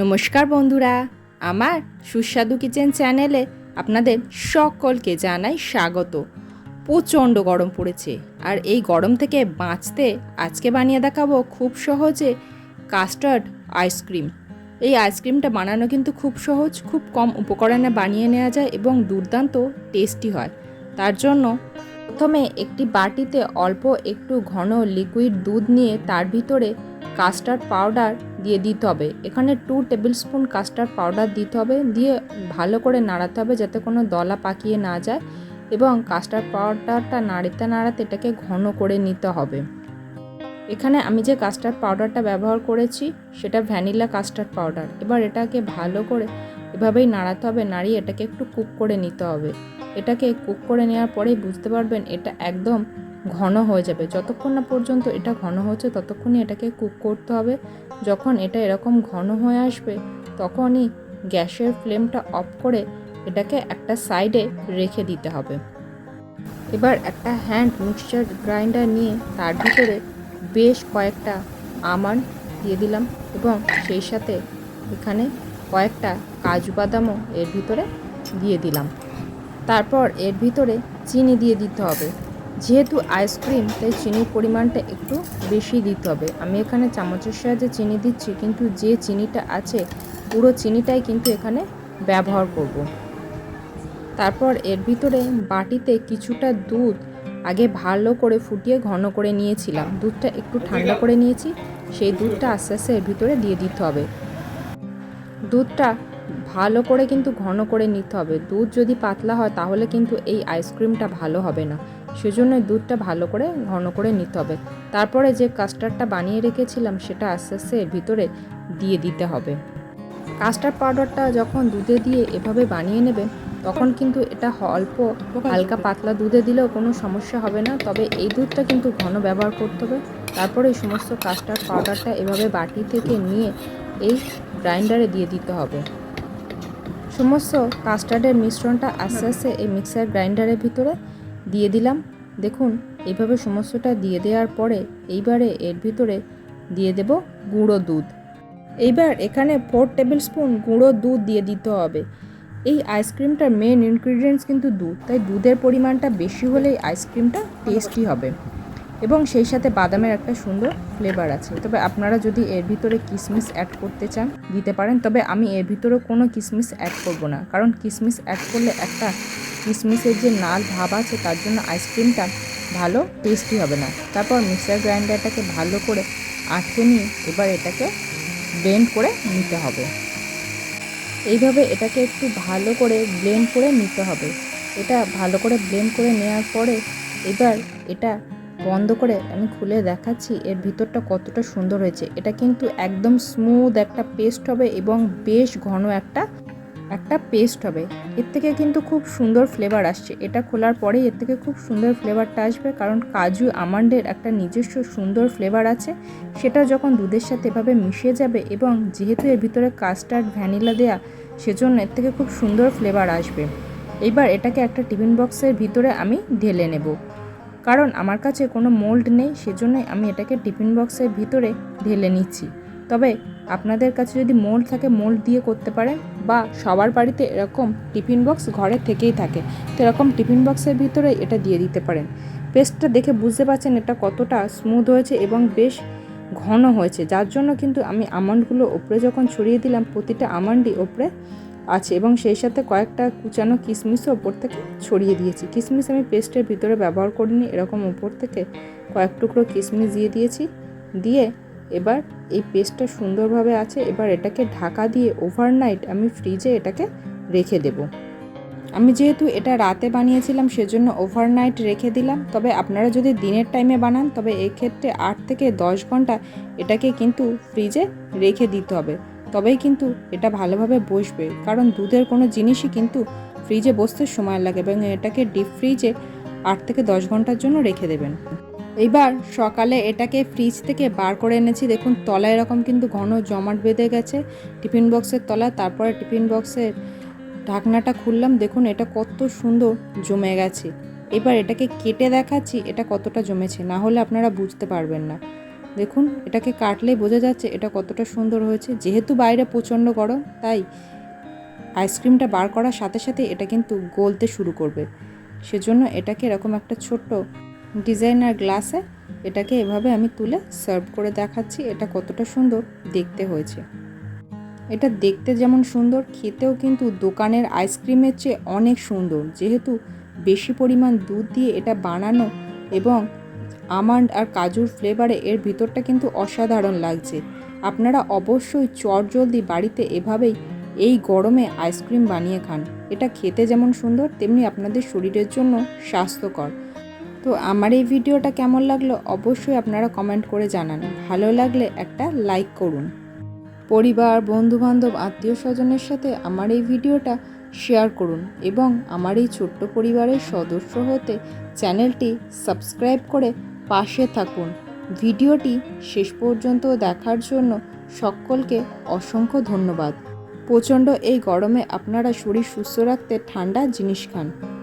নমস্কার বন্ধুরা, আমার সুস্বাদু কিচেন চ্যানেলে আপনাদের সকলকে জানাই স্বাগত। প্রচণ্ড গরম পড়েছে আর এই গরম থেকে বাঁচতে আজকে বানিয়ে দেখাবো খুব সহজে কাস্টার্ড আইসক্রিম। এই আইসক্রিমটা বানানো কিন্তু খুব সহজ, খুব কম উপকরণে বানিয়ে নেওয়া যায় এবং দুর্দান্ত টেস্টি হয়। তার জন্য প্রথমে একটি বাটিতে অল্প একটু ঘন লিকুইড দুধ নিয়ে তার ভিতরে কাস্টার্ড পাউডার দিয়ে দিতে হবে। এখানে two tablespoon custard powder দিতে হবে, দিয়ে ভালো করে নাড়াতে হবে যাতে কোনো দলা পাকিয়ে না যায় এবং কাস্টার্ড পাউডারটা নাড়াতে নাড়াতে এটাকে ঘন করে নিতে হবে। এখানে আমি যে কাস্টার্ড পাউডারটা ব্যবহার করেছি, সেটা ভ্যানিলা কাস্টার্ড পাউডার এবার এটাকে ভালো করে এভাবেই নাড়াতে হবে, নাড়িয়ে এটাকে একটু কুক করে নিতে হবে। এটাকে কুক করে নেওয়ার পরেই বুঝতে পারবেন এটা একদম ঘন হয়ে যাবে। যতক্ষণ না পর্যন্ত এটা ঘন হচ্ছে, ততক্ষণই এটাকে কুক করতে হবে। যখন এটা এরকম ঘন হয়ে আসবে, তখনই গ্যাসের ফ্লেমটা অফ করে এটাকে একটা সাইডে রেখে দিতে হবে। এবার একটা হ্যান্ড মিক্সচার গ্রাইন্ডার নিয়ে তার ভিতরে বেশ কয়েকটা আমন্ড দিয়ে দিলাম এবং সেই সাথে এখানে কয়েকটা কাজু বাদামও এর ভিতরে দিয়ে দিলাম। তারপর এর ভিতরে চিনি দিয়ে দিতে হবে। যেহেতু আইসক্রিম তাই চিনির পরিমাণটা একটু বেশি দিতে হবে। আমি এখানে চামচের সাহায্যে চিনি দিচ্ছি কিন্তু যে চিনিটা আছে পুরো চিনিটাই কিন্তু এখানে ব্যবহার করব। তারপর এর ভিতরে বাটিতে কিছুটা দুধ আগে ভালো করে ফুটিয়ে ঘন করে নিয়েছিলাম। দুধটা একটু ঠান্ডা করে নিয়েছি সেই দুধটা আস্তে আস্তে এর ভিতরে দিয়ে দিতে হবে। দুধটা ভালো করে কিন্তু ঘন করে নিতে হবে। দুধ যদি পাতলা হয় তাহলে কিন্তু এই আইসক্রিমটা ভালো হবে না। সেজন্য দুধটা ভালো করে ঘন করে নিতে হবে। তারপরে যে কাস্টার্ডটা বানিয়ে রেখেছিলাম সেটা আস্তে আস্তে এর ভিতরে দিয়ে দিতে হবে। কাস্টার্ড পাউডারটা যখন দুধে দিয়ে এভাবে বানিয়ে নেবেন তখন কিন্তু এটা অল্প হালকা পাতলা দুধে দিলেও কোনো সমস্যা হবে না। তবে এই দুধটা কিন্তু ঘন ব্যবহার করতে হবে। তারপরে এই সমস্ত কাস্টার্ড পাউডারটা এভাবে বাটি থেকে নিয়ে এই গ্রাইন্ডারে দিয়ে দিতে হবে। সমস্ত কাস্টার্ডের মিশ্রণটা আস্তে আস্তে এই মিক্সার গ্রাইন্ডারের ভিতরে দিয়ে দিলাম। দেখুন এইভাবে সমস্তটা দিয়ে দেওয়ার পরে এইবারে এর ভিতরে দিয়ে দেব গুঁড়ো দুধ। এইবার এখানে ফোর টেবিল স্পুন গুঁড়ো দুধ দিয়ে দিতে হবে। এই আইসক্রিমটার মেন ইনগ্রিডিয়েন্টস কিন্তু দুধ, তাই দুধের পরিমাণটা বেশি হলেই আইসক্রিমটা টেস্টি হবে। এবং সেই সাথে বাদামের একটা সুন্দর ফ্লেভার আছে। তবে আপনারা যদি এর ভিতরে কিশমিশ অ্যাড করতে চান, দিতে পারেন। তবে আমি এর ভিতরে কোনো কিশমিশ অ্যাড করব না। কারণ কিশমিশ অ্যাড করলে একটা কিশমিশের যে নাল ভাব আছে, তার জন্য আইসক্রিমটা ভালো টেস্টি হবে না। তারপর মিক্সার গ্রাইন্ডারটাকে ভালো করে আটকে নিয়ে এবার এটাকে ব্লেন্ড করে নিতে হবে। এইভাবে এটাকে একটু ভালো করে ব্লেন্ড করে নিতে হবে। এটা ভালো করে ব্লেন্ড করে নেওয়ার পরে এবার এটা বন্ধ করে আমি খুলে দেখাচ্ছি, এর ভিতরটা কতটা সুন্দর হয়েছে। এটা কিন্তু একদম স্মুথ একটা পেস্ট হবে এবং বেশ ঘন একটা একটা পেস্ট হবে। এর থেকে কিন্তু খুব সুন্দর ফ্লেভার আসছে। এটা খোলার পরেই এর থেকে খুব সুন্দর ফ্লেভারটা আসবে কারণ কাজু আমন্ডের একটা নিজস্ব সুন্দর ফ্লেভার আছে। সেটা যখন দুধের সাথে এভাবে মিশে যাবে এবং যেহেতু এর ভিতরে কাস্টার্ড ভ্যানিলা দেয়া, সেজন্য এর থেকে খুব সুন্দর ফ্লেভার আসবে। এইবার এটাকে একটা টিফিন বক্সের ভিতরে আমি ঢেলে নেব। কারণ আমার কাছে কোনো মোল্ড নেই, সেজন্যই আমি এটাকে টিফিন বক্সের ভিতরে ঢেলে নিচ্ছি। তবে আপনাদের কাছে যদি মোল্ড থাকে মোল্ড দিয়ে করতে পারেন বা সবার বাড়িতে এরকম টিফিন বক্স ঘরে থেকেই থাকে, তো এরকম টিফিন বক্সের ভিতরে এটা দিয়ে দিতে পারেন। পেস্টটা দেখে বুঝতে পারছেন এটা কতটা স্মুথ হয়েছে এবং বেশ ঘন হয়েছে। যার জন্য কিন্তু আমি আমন্ডগুলো ওপরে যখন ছড়িয়ে দিলাম, প্রতিটা আমন্ডই ওপরে আছে এবং সেই সাথে কয়েকটা কুচানো কিশমিশও ওপর থেকে ছড়িয়ে দিয়েছি। কিশমিশ আমি পেস্টের ভিতরে ব্যবহার করিনি, এরকম ওপর থেকে কয়েক টুকরো কিশমিশ দিয়ে দিয়েছি। দিয়ে এবার এই পেস্টটা সুন্দরভাবে আছে, এবার এটাকে ঢাকা দিয়ে ওভারনাইট আমি ফ্রিজে এটাকে রেখে দেব। আমি যেহেতু এটা রাতে বানিয়েছিলাম, সেজন্য ওভারনাইট রেখে দিলাম। তবে আপনারা যদি দিনের টাইমে বানান, তবে এক্ষেত্রে আট থেকে দশ ঘণ্টা এটাকে কিন্তু ফ্রিজে রেখে দিতে হবে। তবেই কিন্তু এটা ভালোভাবে বসবে। কারণ দুধের কোনো জিনিসই কিন্তু ফ্রিজে বসতে সময় লাগে এবং এটাকে ডিপ ফ্রিজে আট থেকে দশ ঘণ্টার জন্য রেখে দেবেন। এইবার সকালে এটাকে ফ্রিজ থেকে বার করে এনেছি। দেখুন, তলায় এরকম কিন্তু ঘন জমাট বেঁধে গেছে। টিফিন বক্সের তলায় তারপরে টিফিন বক্সের ঢাকনাটা খুললাম। দেখুন, এটা কত সুন্দর জমে গেছে। এবার এটাকে কেটে দেখাচ্ছি, এটা কতটা জমেছে। না হলে আপনারা বুঝতে পারবেন না। দেখুন, এটাকে কাটলেই বোঝা যাচ্ছে এটা কতটা সুন্দর হয়েছে। যেহেতু বাইরে প্রচণ্ড গরম, তাই আইসক্রিমটা বার করার সাথে সাথে এটা কিন্তু গলতে শুরু করবে। সেজন্য এটাকে এরকম একটা ছোট্ট ডিজাইনার গ্লাসে এটাকে এভাবে আমি তুলে সার্ভ করে দেখাচ্ছি এটা কতটা সুন্দর দেখতে হয়েছে। এটা দেখতে যেমন সুন্দর, খেতেও কিন্তু দোকানের আইসক্রিমের চেয়ে অনেক সুন্দর। যেহেতু বেশি পরিমাণ দুধ দিয়ে এটা বানানো এবং আমান্ড আর কাজুর ফ্লেভারে এর ভিতরটা কিন্তু অসাধারণ লাগছে। আপনারা অবশ্যই চটজলদি বাড়িতে এভাবেই এই গরমে আইসক্রিম বানিয়ে খান। এটা খেতে যেমন সুন্দর, তেমনি আপনাদের শরীরের জন্য স্বাস্থ্যকর। তো আমার এই ভিডিওটা কেমন লাগল অবশ্যই আপনারা কমেন্ট করে জানান। ভালো লাগলে একটা লাইক করুন। পরিবার, বন্ধুবান্ধব আত্মীয় স্বজনের সাথে আমার এই ভিডিওটা শেয়ার করুন এবং আমার এই ছোট্ট পরিবারের সদস্য হতে চ্যানেলটি সাবস্ক্রাইব করে পাশে থাকুন। ভিডিওটি শেষ পর্যন্ত দেখার জন্য সকলকে অসংখ্য ধন্যবাদ। প্রচণ্ড এই গরমে আপনারা শরীর সুস্থ রাখতে ঠান্ডা জিনিস খান।